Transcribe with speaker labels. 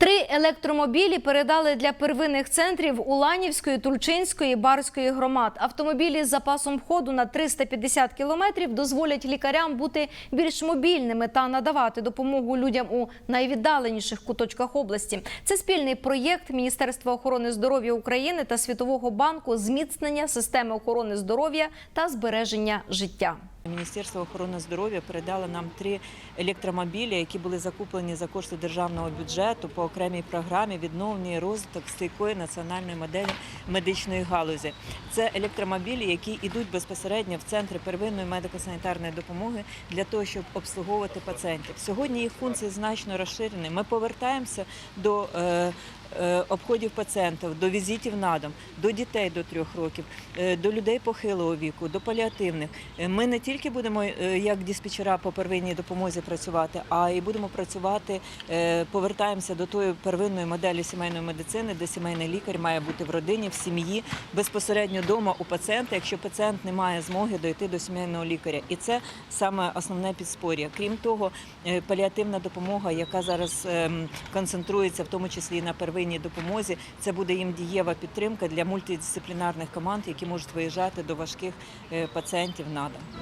Speaker 1: Три електромобілі передали для первинних центрів Уланівської, Тульчинської, Барської громад. Автомобілі з запасом ходу на 350 кілометрів дозволять лікарям бути більш мобільними та надавати допомогу людям у найвіддаленіших куточках області. Це спільний проєкт Міністерства охорони здоров'я України та Світового банку зміцнення системи охорони здоров'я та збереження життя.
Speaker 2: Міністерство охорони здоров'я передало нам три електромобілі, які були закуплені за кошти державного бюджету по окремій програмі відновлення розвиток стійкої національної моделі медичної галузі. Це електромобілі, які йдуть безпосередньо в центри первинної медико-санітарної допомоги для того, щоб обслуговувати пацієнтів. Сьогодні їх функції значно розширені. Ми повертаємося до е, е, обходів пацієнтів, до візитів на дом, до дітей до трьох років, е, до людей похилого віку, до паліативних. Ми не тільки будемо е, як диспетчера по первинній допомозі працювати, а й будемо працювати, е, повертаємося до тої первинної моделі сімейної медицини, де сімейний лікар має бути в родині, в сім'ї, безпосередньо вдома у пацієнта, якщо пацієнт не має змоги дойти до сімейного лікаря. І це саме основне підспор'я. Крім того, е, паліативна допомога, яка зараз ем, концентрується в тому числі і на первинній допомозі, це буде їм дієва підтримка для мультидисциплінарних команд, які можуть виїжджати до важких пацієнтів на дом.